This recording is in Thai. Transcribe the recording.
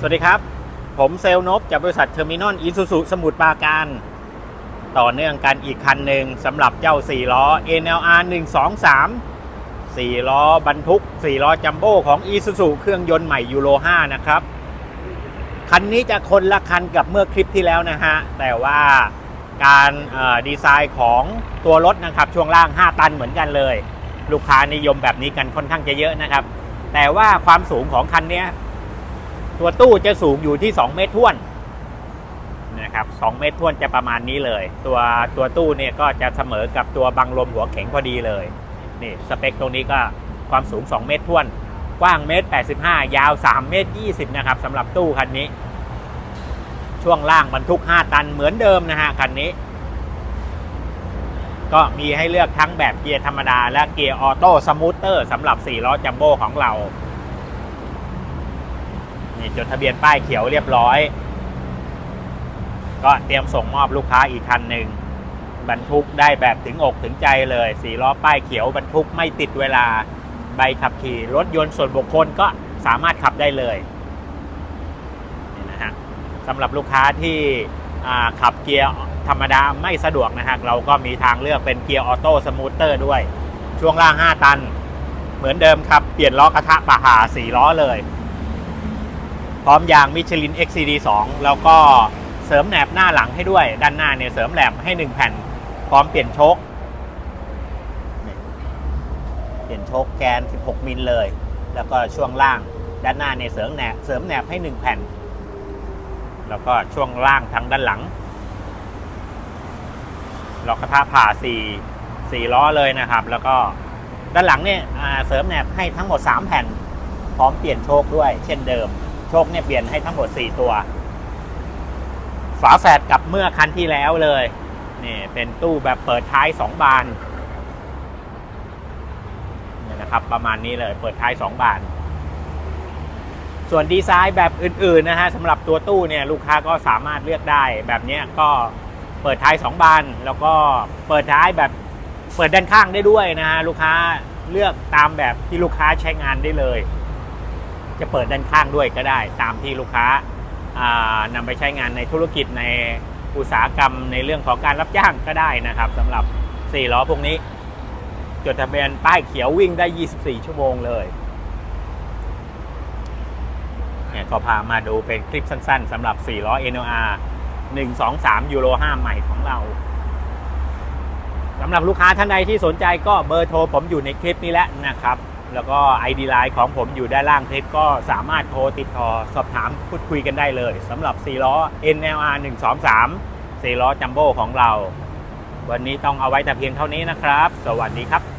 สวัสดีครับ ผมเซลนบจากบริษัทเทอร์มินอลอิซูซุสมุทรปราการ ต่อเนื่องกันอีกคันหนึ่งสำหรับเจ้า 4 ล้อ NLR 123 4 ล้อบรรทุก 4 ล้อจัมโบ้ของ i s u z u เครื่องยนต์ใหม่ยูโร 5 นะครับ คันนี้จะคนละคันกับเมื่อคลิปที่แล้วนะฮะ แต่ว่าการดีไซน์ของตัวรถนะครับ ช่วงล่าง 5 ตันเหมือนกันเลย ลูกค้านิยมแบบนี้กันค่อนข้างจะเยอะนะครับ แต่ว่าความสูงของคันเนี้ย ตัวตู้จะสูงอยู่ที่ 2 เมตรท่วนนะครับ2เมตรท่วนจะประมาณนี้เลย ตัวตัวตู้เนี่ยก็จะเสมอกับตัวบังลมหัวเข็งพอดีเลยนี่สเปคตรงนี้ก็ความสูง 2 เมตรท่วน กว้างเมตร85 ยาว 3 เมตร 20 นะครับสำหรับตู้คันนี้ ช่วงล่างบรรทุก 5 ตันเหมือนเดิมนะฮะคันนี้ ก็มีให้เลือกทั้งแบบเกียร์ธรรมดาและเกียร์ออโต้สมูทเตอร์สำหรับ 4 ล้อจัมโบ้ของเรา นี่จดทะเบียนป้ายเขียวเรียบร้อย ก็เตรียมส่งมอบลูกค้าอีกคันหนึ่งบรรทุกได้แบบถึงอกถึงใจเลยสีล้อป้ายเขียวบรรทุกไม่ติดเวลาใบขับขี่รถยนต์ส่วนบุคคลก็สามารถขับได้เลยนี่นะฮะสำหรับลูกค้าที่ขับเกียร์ธรรมดาไม่สะดวกนะฮะเราก็มีทางเลือกเป็นเกียร์ออโต้สมูทเตอร์ด้วย ช่วงล่าง 5 ตัน เหมือนเดิมครับ เปลี่ยนล้อกระทะปะหา4ล้อเลย พร้อมยางมิชลิน XCD 2 แล้วก็เสริมแหนบหน้าหลังให้ด้วย ด้านหน้าเนี่ยเสริมแหนบให้ 1 แผ่น พร้อมเปลี่ยนโชคเปลี่ยนโชคแกน 16 มิลเลย แล้วก็ช่วงล่างด้านหน้าเนี่ยเสริมแหนบเสริมแหนบให้ 1 แผ่น แล้วก็ช่วงล่างทางด้านหลังล็อกกระทะผ่า4 4 ล้อเลยนะครับ แล้วก็ด้านหลังเนี่ยเสริมแหนบให้ทั้งหมด 3 แผ่น พร้อมเปลี่ยนโชคด้วยเช่นเดิม โชคเนี่ยเปลี่ยนให้ทั้งหมด 4 ตัว ฝาแฝดกับเมื่อคันที่แล้วเลยนี่เป็นตู้แบบเปิดท้าย 2 บานเนี่ยนะครับ ประมาณนี้เลยเปิดท้าย 2 บาน ส่วนดีไซน์แบบอื่น ๆ นะฮะสำหรับตัวตู้เนี่ยลูกค้าก็สามารถเลือกได้แบบนี้ก็เปิดท้าย 2 บาน แล้วก็เปิดท้ายแบบเปิดด้านข้างได้ด้วยนะฮะลูกค้าเลือกตามแบบที่ลูกค้าใช้งานได้เลย จะเปิดด้านข้างด้วยก็ได้ ตามที่ลูกค้าานำไปใช้งานในธุรกิจในอุตสาหกรรมในเรื่องของการรับจ้างก็ได้นะครับสำหรับ4ล้อพวกนี้ จดทะเบียนป้ายเขียววิ่งได้ 24 ชั่วโมงเลยเนี่ยก็พามาดูเป็นคลิปสั้นๆสำหรับ4ล้อ NOR 123 ยูโร 5 ใหม่ของเราสำหรับลูกค้าท่านใดที่สนใจก็เบอร์โทรผมอยู่ในคลิปนี้แล้วนะครับ แล้วก็ ID Line ของผมอยู่ด้านล่างคลิปก็สามารถโทรติดต่อสอบถามพูดคุยกันได้เลยสำหรับ4ล้อ NLR 123 4ล้อจัมโบ้ของเรา วันนี้ต้องเอาไว้แต่เพียงเท่านี้นะครับ สวัสดีครับ